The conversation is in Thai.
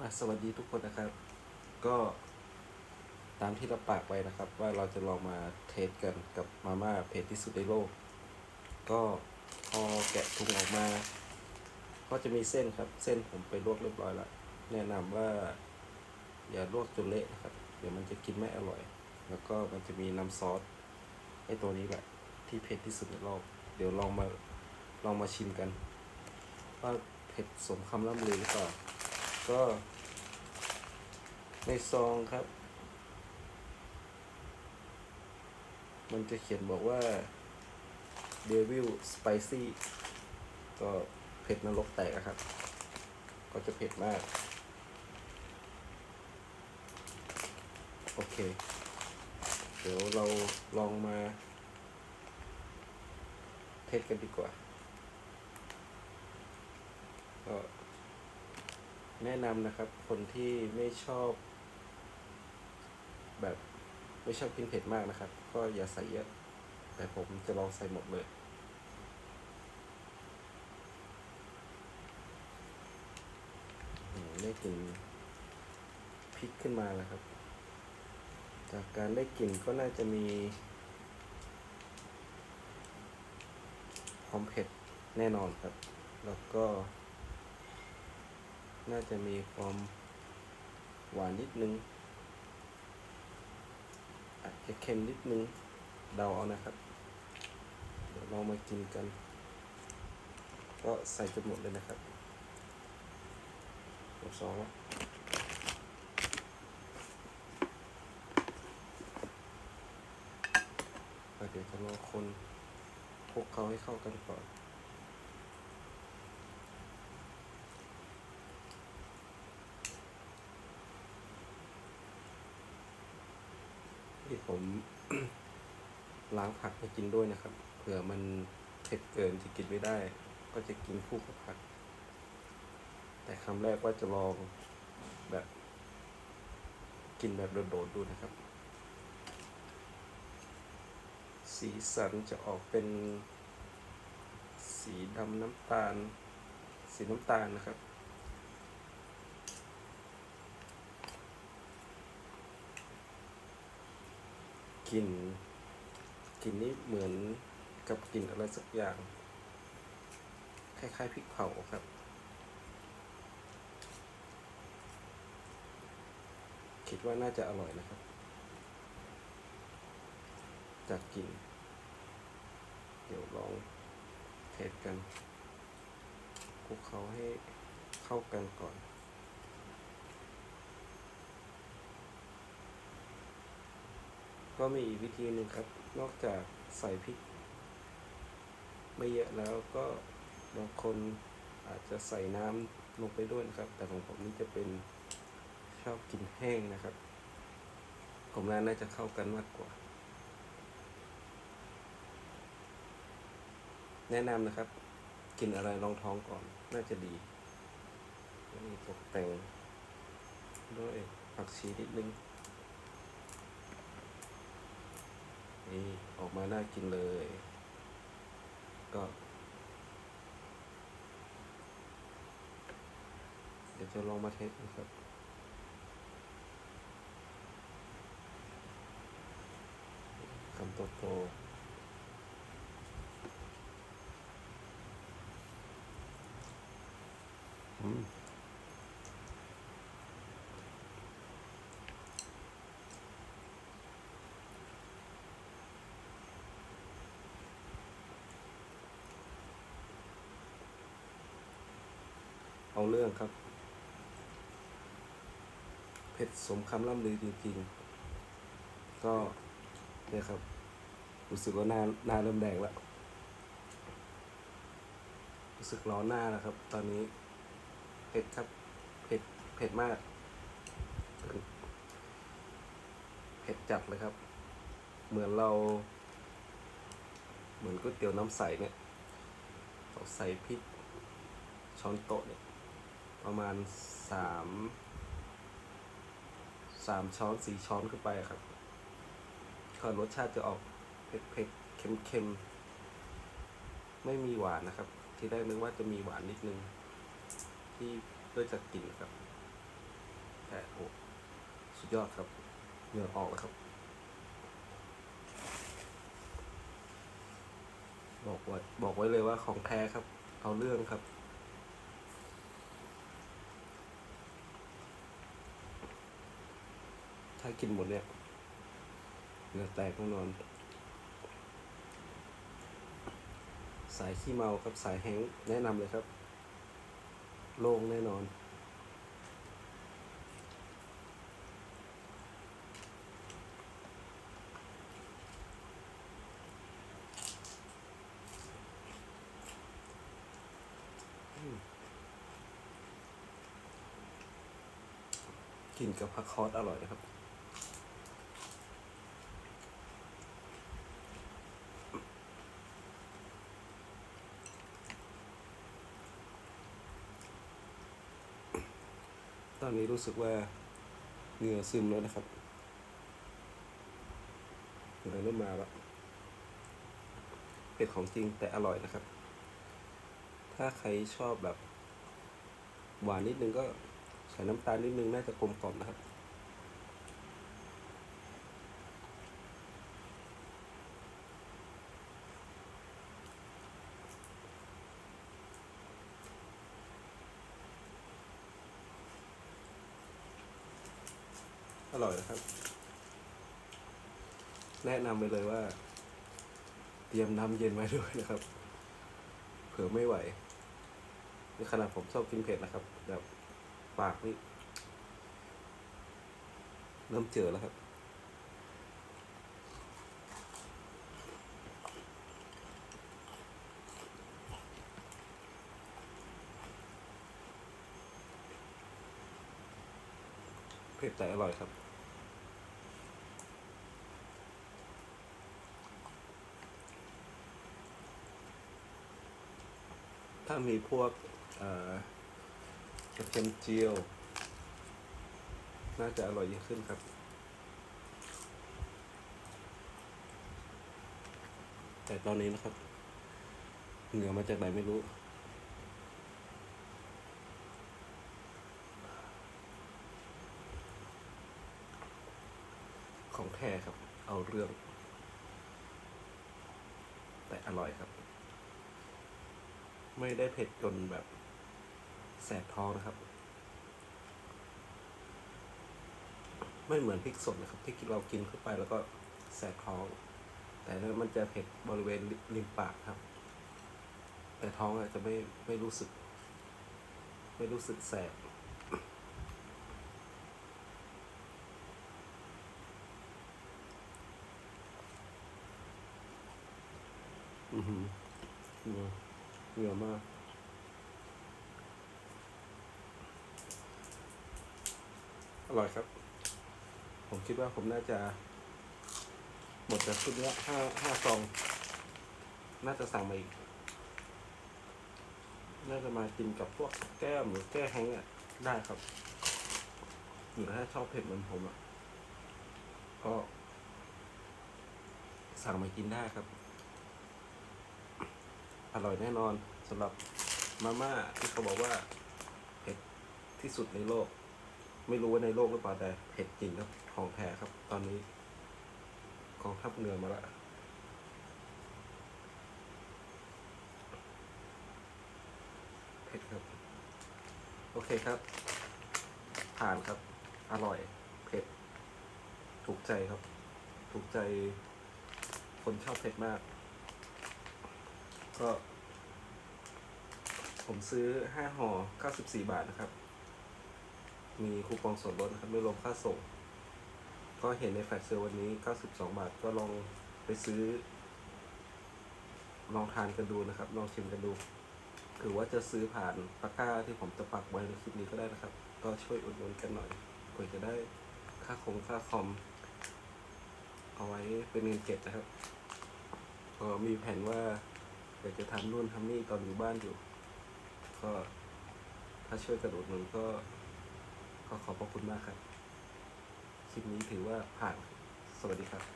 มาสวัสดีทุกคนนะครับ ก็ตามที่เราปากไว้นะครับ ว่าเราจะลองมาเทสกันกับมาม่าเผ็ดที่สุดในโลก ก็พอแกะถุงออกมา ก็จะมีเส้นครับ เส้นผมไปลวกเรียบร้อยแล้วแนะนำว่า อย่าลวกจนเละนะครับ เดี๋ยวมันจะกินไม่อร่อย แล้วก็มันจะมีน้ำซอสไอตัวนี้แหละที่เผ็ดที่สุดในโลกเดี๋ยวลองมาลองมาชิมกัน ว่าเผ็ดสมคำล่ำลือหรือเปล่า ก็ ในซองครับ มันจะเขียนบอกว่า Devil Spicy ก็เผ็ดนรกแตกอะครับ ก็จะเผ็ดมาก โอเค เดี๋ยวเราลองมา เทสกันดีกว่าก็ แนะนำนะครับ คนที่ไม่ชอบ แบบไม่ชอบกินเผ็ดมากนะครับ ก็อย่าใส่เยอะ แต่ผมจะลองใส่หมดเลยได้กลิ่นพริกขึ้นมาแล้วครับ จากการได้กลิ่นก็น่าจะมีความเผ็ดแน่นอนครับ แล้วก็ น่าจะมีความหวานนิดนึง อาจจะเค็มนิดนึง เดาเอานะครับ เดี๋ยวเรามากินกัน ก็ใส่จนหมดเลยนะครับหมดซองแล้วอะเดี๋ยวจะรอคนคลุกเขาให้เข้ากันก่อน ผมล้างผักให้กินด้วยนะครับ เผื่อมันเผ็ดเกินจะกินไม่ได้ ก็จะกินคู่กับผัก แต่คำแรกว่าจะลองแบบ กินแบบโดดๆดูนะครับ สีสันจะออกเป็น สีดำน้ำตาล สีน้ำตาลนะครับ กลิ่นกลิ่นนี้เหมือนกับกลิ่นอะไรสักอย่าง คล้ายๆพริกเผาครับ คิดว่าน่าจะอร่อยนะครับ จากกลิ่น เดี๋ยวลองเทสกันคลุกเขาให้เข้ากันก่อน ก็มีอีกวิธีหนึ่งครับ นอกจากใส่พริก ไม่เยอะแล้วก็บางคนอาจจะใส่น้ำลงไปด้วยนะครับ แต่ของผมนี่จะเป็นชอบกินแห้งนะครับ ผมว่าน่าจะเข้ากันมากกว่า แนะนำนะครับ กินอะไรลองท้องก่อนน่าจะดีนี่ตกแต่งด้วยผักชีนิดนึง นี่ออกมาน่ากินเลย ก็ เดี๋ยวจะลองมาเทสนะครับคำโตโตอืม เอาเรื่องครับ เผ็ดสมคำล่ำลือจริงๆ ก็เนี่ยครับ รู้สึกว่าหน้าหน้าเริ่มแดงแล้ว รู้สึกร้อนหน้าแล้วครับ ตอนนี้ เผ็ดครับ เผ็ด เผ็ดมาก เผ็ดจัดเลยครับ เหมือนเรา เหมือนก๋วยเตี๋ยวน้ำใสเนี่ย เราใส่พริกช้อนโต๊ะเนี่ย ประมาณสามสามช้อนสี่ช้อนขึ้นไปครับก็รสชาติจะออกเผ็ดเผ็ดเค็มเค็มไม่มีหวานนะครับ ที่แรกนึกว่าจะมีหวานนิดนึง ที่ด้วยจากกลิ่นครับ แต่โอ้สุดยอดครับเหงื่อออกแล้วครับ บอกไว้บอกไว้เลยว่าของแท้ครับ เอาเรื่องครับากินหมดเนี่ยเหลือแตกแน่นอน สายขี้เมากับสายแห้งแนะนำเลยครับ โล่งแน่นอน กินกับผักคอสอร่อยนะครับ อนนี้รู้สึกว่าเหงื่อซึมแล้วนะครับเหงื่อเริ่มมาแล้วเป็ดของจริงแต่อร่อยนะครับ ถ้าใครชอบแบบ หวานนิดนึงก็ใส่น้ำตาลนิดนึงน่าจะกลมกล่อมนะครับ อร่อยนะครับ แนะนำไปเลยว่า เตรียมน้ำเย็นไว้ด้วยนะครับ เผื่อไม่ไหวในขนาดผมชอบกินเผ็ดนะครับ แบบปากนี่เริ่มเจอแล้วครับ เผ็ดแต่อร่อยครับ ถ้ามีพวกกระเทียมเจียว น่าจะอร่อยยิ่งขึ้นครับ แต่ตอนนี้นะครับ เหงื่อมาจากไหนไม่รู้ของแท้ครับ เอาเรื่อง แต่อร่อยครับ ไม่ได้เผ็ดจนแบบแสบท้องนะครับ ไม่เหมือนพริกสดนะครับ ที่เรากินเข้าไปแล้วก็แสบท้อง แต่ถ้ามันจะเผ็ดบริเวณริมปากครับ แต่ท้องอาจจะไม่ไม่รู้สึก ไม่รู้สึกแสบอือหือ เหงื่อมากอร่อยครับ ผมคิดว่าผมน่าจะ หมดจากชุดนี้ห้าห้าซอง น่าจะสั่งมาอีก น่าจะมากินกับพวกแก้มหรือแก้แห้งอะได้ครับหรือถ้าชอบเผ็ดเหมือนผมอะ ก็ สั่งมากินได้ครับ อร่อยแน่นอน สำหรับมาม่าที่เขาบอกว่าเผ็ดที่สุดในโลก ไม่รู้ว่าในโลกหรือเปล่าแต่เผ็ดจริงครับของแท้ครับ ตอนนี้กองทัพเรือมาละเผ็ดครับ โอเคครับ ผ่านครับ อร่อยเผ็ด ถูกใจครับ ถูกใจคนชอบเผ็ดมาก ก็ ผมซื้อห้าห่อ94 บาทนะครับ มีคูปองส่วนลดนะครับ ไม่รวมค่าส่ง ก็เห็นในแฟลชเซลวันนี้ 92 บาท ก็ลองไปซื้อ ลองทานกันดูนะครับ ลองชิมกันดู หรือว่าจะซื้อผ่านตะกร้าที่ผมจะปักไว้ในคลิปนี้ก็ได้นะครับ ก็ช่วยอุดหนุนกันหน่อยเพื่อจะได้ค่าคงค่าคอม เอาไว้เป็นเงินเก็บนะครับก็มีแผนว่าอยากจะทำนู่นทำนี่ตอนอยู่บ้านอยู่ ก็ถ้าช่วยกระโดดหนุนก็ก็ขอบพระคุณมากครับ คลิปนี้ถือว่าผ่าน สวัสดีครับ